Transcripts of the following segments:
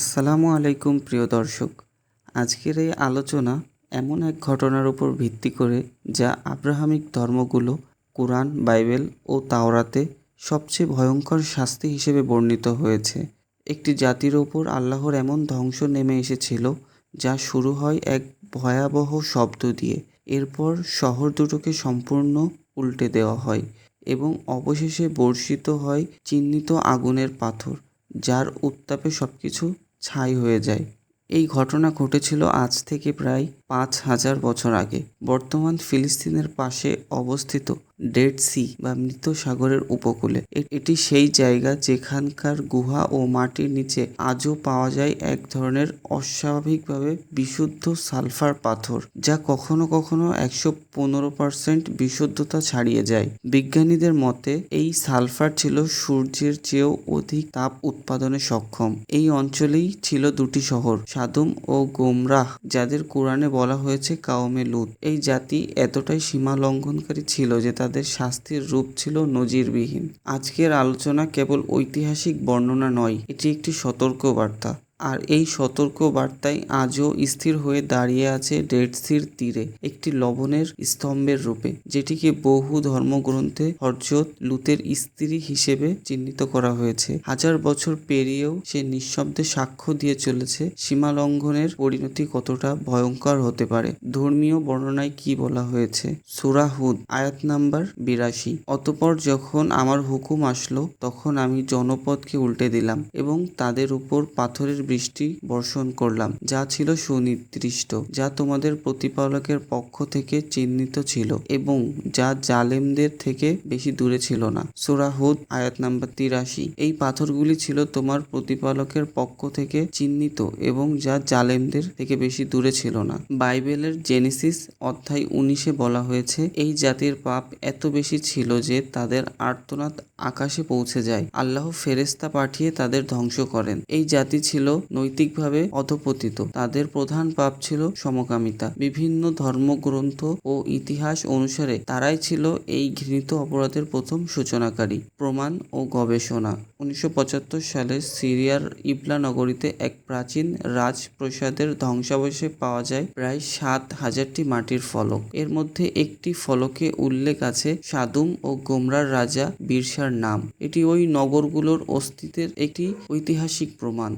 আসসালামু আলাইকুম, প্রিয় দর্শক। আজকের এই আলোচনা এমন এক ঘটনার উপর ভিত্তি করে যা আব্রাহামিক ধর্মগুলো কোরআন, বাইবেল ও তাওরাতে সবচেয়ে ভয়ঙ্কর শাস্তি হিসেবে বর্ণিত হয়েছে। একটি জাতির ওপর আল্লাহর এমন ধ্বংস নেমে এসেছিল যা শুরু হয় এক ভয়াবহ শব্দ দিয়ে। এরপর শহর দুটোকে সম্পূর্ণ উল্টে দেওয়া হয় এবং অবশেষে বর্ষিত হয় চিহ্নিত আগুনের পাথর, যার উত্তাপে সবকিছু ছাই হয়ে যায়। এই ঘটনা ঘটেছিল আজ থেকে প্রায় পাঁচ হাজার বছর আগে। বর্তমান ফিলিস্তিনের পাশে অবস্থিত ডেড সি বা মৃত সাগরের উপকূলে। এটি সেই জায়গা যেখানকার গুহা ও মাটির নিচে আজও পাওয়া যায় এক ধরনের অস্বাভাবিকভাবে বিশুদ্ধ সালফার পাথর, যা কখনো কখনো একশো পনেরো পার্সেন্ট বিশুদ্ধতা ছাড়িয়ে যায়। বিজ্ঞানীদের মতে, এই সালফার ছিল সূর্যের চেয়েও অধিক তাপ উৎপাদনে সক্ষম। এই অঞ্চলেই ছিল দুটি শহর, সাদুম ও গোমরাহ, যাদের কোরআনে বলা হয়েছে কাওমে লুত। এই জাতি এতটাই সীমা লঙ্ঘনকারী ছিল যে তাদের শাস্তির রূপ ছিল নজিরবিহীন। আজকের আলোচনা কেবল ঐতিহাসিক বর্ণনা নয় এটি একটি সতর্ক বার্তা আর এই সতর্ক বার্তায় আজও স্থির হয়ে দাঁড়িয়ে আছে ডেড সির তীরে, একটি লবণের স্তম্ভের রূপে, যেটিকে বহু ধর্মগ্রন্থে হরজত লুতের স্ত্রী হিসেবে চিহ্নিত করা হয়েছে। হাজার বছর পেরিয়েও সে নিঃশব্দে সাক্ষ্য দিয়ে চলেছে সীমা লঙ্ঘনের পরিণতি কতটা ভয়ঙ্কর হতে পারে। ধর্মীয় বর্ণনায় কি বলা হয়েছে? সুরাহুদ আয়াত নাম্বার বিরাশি। অতপর যখন আমার হুকুম আসলো, তখন আমি জনপদকে উল্টে দিলাম এবং তাদের উপর পাথরের বৃষ্টি বর্ষণ করলাম, যা ছিল সুনির্দিষ্ট, যা তোমাদের প্রতিপালকের পক্ষ থেকে চিহ্নিত ছিল এবং যা জালেমদের থেকে বেশি দূরে ছিল না। সুরাহুদ আয়াত নাম্বার তিরাশি। এই পাথরগুলি ছিল তোমার প্রতিপালকের পক্ষ থেকে চিহ্নিত এবং যা জালেমদের থেকে বেশি দূরে ছিল না। বাইবেলের জেনেসিস অধ্যায় উনিশে বলা হয়েছে, এই জাতির পাপ এত বেশি ছিল যে তাদের আর্তনাদ আকাশে পৌঁছে যায়। আল্লাহ ফেরেস্তা পাঠিয়ে তাদের ধ্বংস করেন। এই জাতি ছিল নৈতিকভাবে অধপতিত। তাদের প্রধান পাপ ছিল সমকামিতা। বিভিন্ন ধর্মগ্রন্থ ও ইতিহাস অনুসারে তারাই ছিল এই ঘৃণিত অপরাধের প্রথম সূচনাকারী। প্রমাণ ও গবেষণা। উনিশশো সালে সিরিয়ার ইবলা নগরীতে এক প্রাচীন রাজপ্রাসাদের ধ্বংসাবশেষে পাওয়া যায় প্রায় সাত হাজারটি মাটির ফলক। এর মধ্যে একটি ফলকে উল্লেখ আছে সাদুম ও গোমরার রাজা বীরসার নাম। এটি ওই নগরগুলোর অস্তিত্বের একটি ঐতিহাসিক প্রমাণ।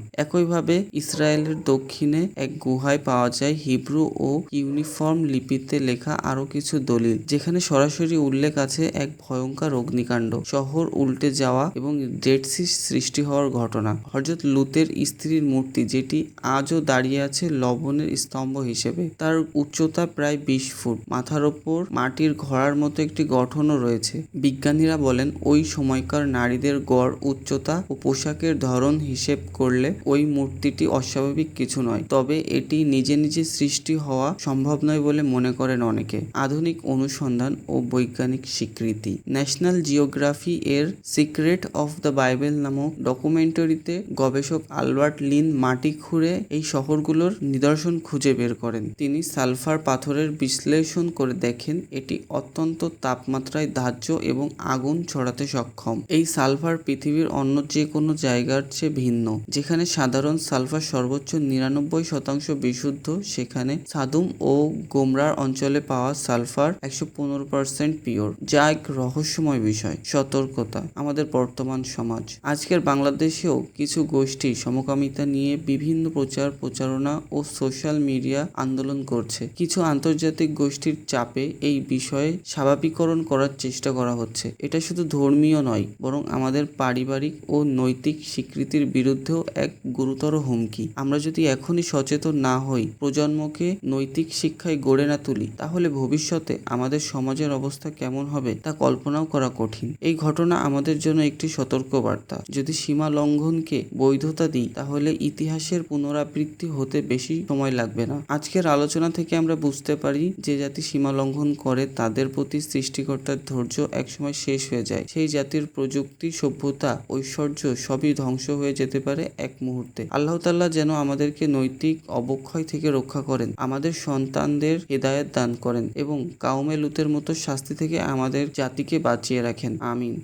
একইভাবে ইসরায়েলের দক্ষিণে এক গুহায় পাওয়া যায়। হিব্রু ও ইউনিফর্ম লিপিতে লেখা আরও কিছু দলিল, যেখানে সরাসরি উল্লেখ আছে এক ভয়ঙ্কর অগ্নিকাণ্ড, শহর উল্টে যাওয়া এবং ডেড সি সৃষ্টি হওয়ার ঘটনা। হজরত লুতের স্ত্রীর মূর্তি, যেটি আজও দাঁড়িয়ে আছে লবণের স্তম্ভ হিসেবে, তার উচ্চতা প্রায় বিশ ফুট। মাথার ওপর মাটির ঘোড়ার মতো একটি গঠনও রয়েছে। বিজ্ঞানীরা বলেন, ওই সময়কার নারীদের গড়, উচ্চতা ও পোশাকের ধরন হিসেব করলে ওই মূর্তিটি অস্বাভাবিক কিছু নয়, তবে এটি নিজে নিজে সৃষ্টি হওয়া সম্ভব নয় বলে মনে করেন অনেকে। আধুনিক অনুসন্ধান ও বৈজ্ঞানিক স্বীকৃতি। ন্যাশনাল জিওগ্রাফি এর সিক্রেট অফ দ্য বাইবেল নামক ডকুমেন্টারিতে গবেষক আলবার্ট লিন মাটি খুঁড়ে এই শহরগুলোর নিদর্শন খুঁজে বের করেন। তিনি সালফার পাথরের বিশ্লেষণ করে দেখেন, এটি অত্যন্ত তাপমাত্রায় ধার্য এবং আগুন ছড়াতে সক্ষম। এই সালফার পৃথিবীর অন্য যে কোনো জায়গার চেয়ে ভিন্ন, যেখানে সাধারণ সালফার সর্বোচ্চ নিরানব্বই শতাংশ বিশুদ্ধ। সেখানে সাদুম ও গোমরার অঞ্চলে পাওয়া সালফার একশো পনেরো পার্সেন্ট পিওর, যা এক রহস্যময় বিষয়, সতর্কতা, আমাদের বর্তমান সমাজ। আজকের বাংলাদেশেও কিছু গোষ্ঠী সমকামিতা নিয়ে বিভিন্ন প্রচার, প্রচারণা ও সোশ্যাল মিডিয়া আন্দোলন করছে। কিছু আন্তর্জাতিক গোষ্ঠীর চাপে এই বিষয়ে স্বাভাবিকরণ করার চেষ্টা করা হচ্ছে। এটা শুধু ধর্মীয় নয়, বরং আমাদের পারিবারিক ও নৈতিক স্বীকৃতির বিরুদ্ধেও এক গুরুতর হুমকি। আমরা যদি এখনই সচেতন না হই, প্রজন্মকে নৈতিক শিক্ষায় গড়ে না তুলি, তাহলে ভবিষ্যতে আমাদের সমাজের অবস্থা কেমন হবে তা কল্পনাও করা কঠিন। এই ঘটনা আমাদের জন্য একটি সতর্কবার্তা। যদি সীমা লঙ্ঘনকে বৈধতা দিই, তাহলে ইতিহাসের পুনরাবৃত্তি হতে বেশি সময় লাগবে না। আজকের আলোচনা থেকে আমরা বুঝতে পারি যে জাতি সীমা লঙ্ঘন করে তাদের প্রতি সৃষ্টিকর্তার ধৈর্য একসময় শেষ হয়ে যায়। সেই জাতির প্রযুক্তি, সভ্যতা, ঐশ্বর্য সবই ধ্বংস হয়ে যেতে পারে এক মুহূর্তে। আল্লাহ তাল্লাহ যেন আমাদেরকে নৈতিক অবক্ষয় থেকে রক্ষা করেন, আমাদের সন্তানদের হেদায়ত দান করেন এবং কাউমে লুতের মতো শাস্তি থেকে আমাদের জাতিকে বাঁচিয়ে রাখেন। আমিন।